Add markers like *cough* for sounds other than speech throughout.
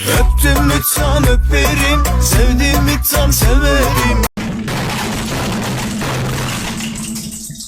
Öptüm mü tam öperim Sevdim mi tam severim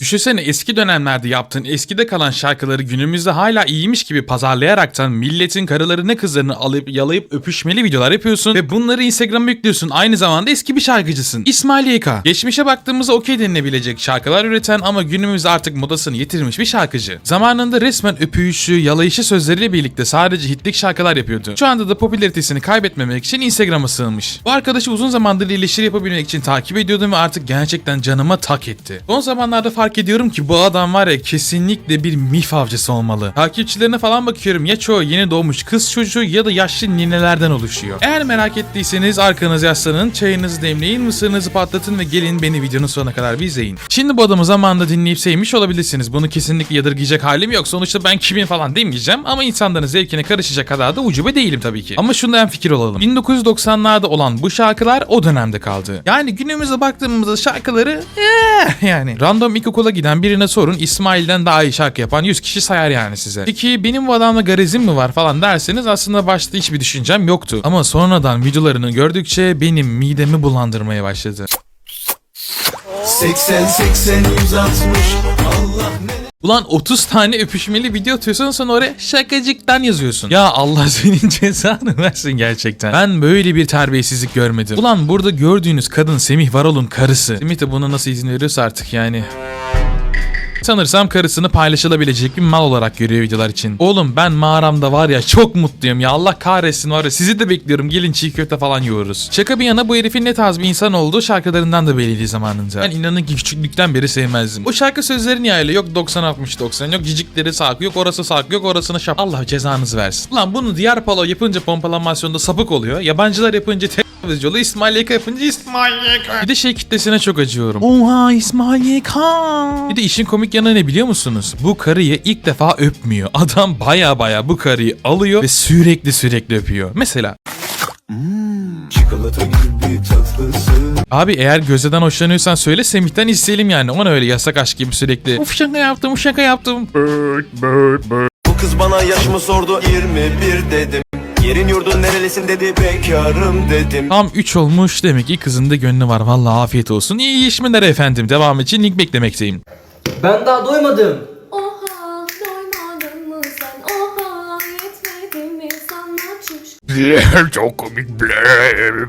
Düşünsene eski dönemlerde yaptığın eskide kalan şarkıları günümüzde hala iyiymiş gibi pazarlayaraktan milletin karılarını kızlarını alıp yalayıp öpüşmeli videolar yapıyorsun ve bunları Instagram'a yüklüyorsun. Aynı zamanda eski bir şarkıcısın. İsmail YK. Geçmişe baktığımızda okey denilebilecek şarkılar üreten ama günümüzde artık modasını yitirmiş bir şarkıcı. Zamanında resmen öpüyüşü, yalayışı sözleriyle birlikte sadece hitlik şarkılar yapıyordu. Şu anda da popülaritesini kaybetmemek için Instagram'a sığınmış. Bu arkadaşı uzun zamandır iyileşir yapabilmek için takip ediyordum ve artık gerçekten canıma tak etti. Son zamanlarda fark ediyorum ki bu adam var ya kesinlikle bir mif avcısı olmalı. Takipçilerine falan bakıyorum ya çoğu yeni doğmuş kız çocuğu ya da yaşlı ninelerden oluşuyor. Eğer merak ettiyseniz arkanız yaslanın, çayınızı demleyin, mısırınızı patlatın ve gelin beni videonun sonuna kadar bir izleyin. Şimdi bu adamı zamanında dinleyip sevmiş olabilirsiniz. Bunu kesinlikle yadırgayacak halim yok. Sonuçta ben kimin falan demeyeceğim ama insanların zevkine karışacak kadar da ucube değilim tabii ki. Ama şundan fikir olalım. 1990'larda olan bu şarkılar o dönemde kaldı. Yani günümüze baktığımızda şarkıları eh, yani. Random ilkokula giden birine sorun İsmail'den daha iyi şarkı yapan 100 kişi sayar yani size. Peki benim bu adamla garizim mi var falan derseniz aslında başta hiçbir düşüncem yoktu. Ama sonradan videolarını gördükçe benim midemi bulandırmaya başladı. 80 80 160 Allah ne Ulan 30 tane öpüşmeli video atıyorsun sonra oraya şakacıktan yazıyorsun. Ya Allah *laughs* senin cezanı versin gerçekten. Ben böyle bir terbiyesizlik görmedim. Ulan burada gördüğünüz kadın Semih Varol'un karısı. Semih de buna nasıl izin veriyorsa artık yani. Sanırsam karısını paylaşılabilecek bir mal olarak görüyor videolar için. Oğlum ben mağaramda var ya çok mutluyum ya Allah kahretsin var ya sizi de bekliyorum gelin çiğ köfte falan yiyoruz. Şaka bir yana bu herifin ne tarz bir insan olduğu şarkılarından da belliydi zamanında. Ben inanın ki küçüklükten beri sevmezdim. O şarkı sözleri niye yok 90-60-90 yok cicikleri sarkı yok orası sarkı yok orasına şap. Allah cezanızı versin. Ulan bunu diğer palo yapınca pompalamasyonda sapık oluyor. Yabancılar yapınca te Yolu İsmail YK yapınca İsmail YK. Bir de şey kitlesine çok acıyorum. Oha İsmail YK. Bir de işin komik yanı ne biliyor musunuz? Bu karıyı ilk defa öpmüyor. Adam baya baya bu karıyı alıyor ve sürekli sürekli öpüyor. Mesela Çikolata gibi tatlısı Abi eğer Göze'den hoşlanıyorsan söyle Semih'ten isteyelim yani. Ona öyle yasak aşk gibi sürekli. Uf şaka yaptım, uf şaka yaptım. Bu kız bana yaşımı sordu 21 dedim Yerin yurdun nerelisin dedi bekarım dedim Tam 3 olmuş demek ki kızın da gönlü var. Vallahi afiyet olsun. İyi işmeler efendim. Devam için link beklemekteyim. Ben daha doymadım. Oha doymadın mı sen oha yetmedi mi sana çüş Çok komik ble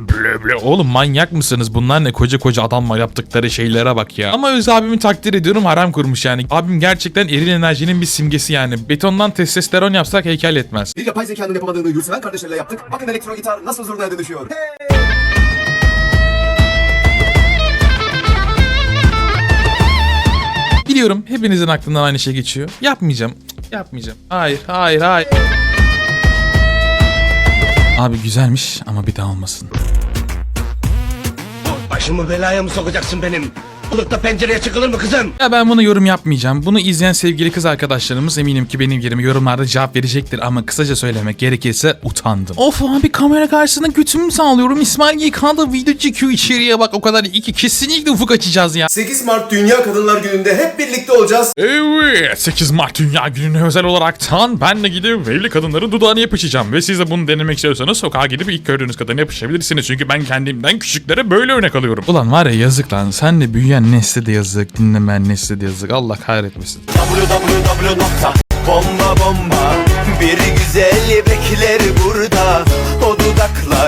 ble ble. Oğlum manyak mısınız? Bunlar ne koca koca adamlar yaptıkları şeylere bak ya. Ama Öz abimi takdir ediyorum harem kurmuş yani. Abim gerçekten eril enerjinin bir simgesi yani. Betondan testosteron yapsak heykel etmez. Bir yapay zekanın yapamadığını Yurtseven kardeşlerle yaptık. Bakın elektro gitar nasıl zurnaya dönüşüyor. Biliyorum hepinizin aklından aynı şey geçiyor. Yapmayacağım. Yapmayacağım. Hayır, hayır, hayır. Abi güzelmiş ama bir daha olmasın. Başımı belaya mı sokacaksın benim? Da pencereye çıkılır mı kızım? Ya ben bunu yorum yapmayacağım. Bunu izleyen sevgili kız arkadaşlarımız eminim ki benim yerime yorumlarda cevap verecektir ama kısaca söylemek gerekirse utandım. Of abi kamera karşısında götümü sağlıyorum. İsmail YK'da video çekiyor içeriye bak o kadar iyi ki kesinlikle ufuk açacağız ya. 8 Mart Dünya Kadınlar Günü'nde hep birlikte olacağız. Evet 8 Mart Dünya Günü'ne özel olaraktan ben de gidip evli kadınların dudağını yapışacağım ve siz de bunu denemek istiyorsanız sokağa gidip ilk gördüğünüz kadına yapışabilirsiniz çünkü ben kendimden küçüklere böyle örnek alıyorum. Ulan var ya yazık lan sen de büyüyen nesle de yazık dinlemeyen nesle de yazık. Allah kahretmesin. www nokta bomba bomba. Bir güzel bekler burada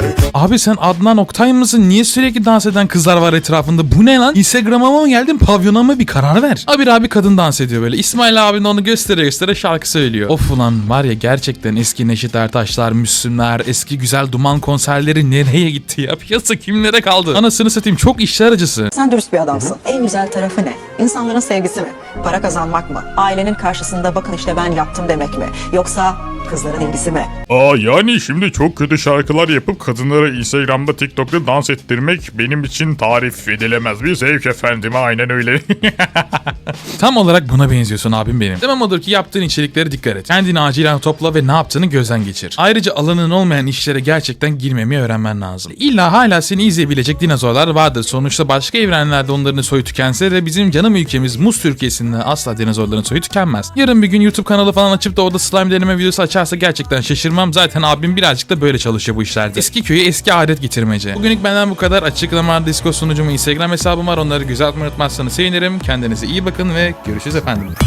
Dudaklar Abi sen Adnan Oktay mısın? Niye sürekli dans eden kızlar var etrafında? Bu ne lan? Instagram'a mı geldin? Pavyona mı? Bir karar ver. Abi abi kadın dans ediyor böyle. İsmail abi de onu göstere göstere şarkı söylüyor. Of ulan var ya gerçekten eski Neşet Ertaşlar, Müslümler, eski güzel duman konserleri nereye gitti ya? *laughs* Piyasa kimlere kaldı? Anasını satayım çok işler acısı. Sen dürüst bir adamsın. En güzel tarafı ne? İnsanların sevgisi mi? Para kazanmak mı? Ailenin karşısında bakın işte ben yaptım demek mi? Yoksa kızların ilgisi mi? Aa yani şimdi çok kötü şarkılar yapıp kadınları Instagram'da TikTok'ta dans ettirmek benim için tarif edilemez bir zevk efendim aynen öyle. *laughs* Tam olarak buna benziyorsun abim benim. Demem odur ki yaptığın içeriklere dikkat et. Kendini acilen topla ve ne yaptığını gözden geçir. Ayrıca alanın olmayan işlere gerçekten girmemeyi öğrenmen lazım. İlla hala seni izleyebilecek dinozorlar vardır. Sonuçta başka evrenlerde onların soyu tükense de bizim canım ülkemiz Muz Türkiye'sinde asla dinozorların soyu tükenmez. Yarın bir gün YouTube kanalı falan açıp da orada slime deneme videosu açarsa gerçekten şaşırmam. Zaten abim birazcık da böyle çalışıyor bu işlerde. Eski köyü eski adet getirmece. Bugünlük benden bu kadar. Açıklamalarda Discord sunucumu Instagram hesabım var. Onları güzel unutmazsanız sevinirim. Kendinize iyi bakın ve görüşürüz efendim.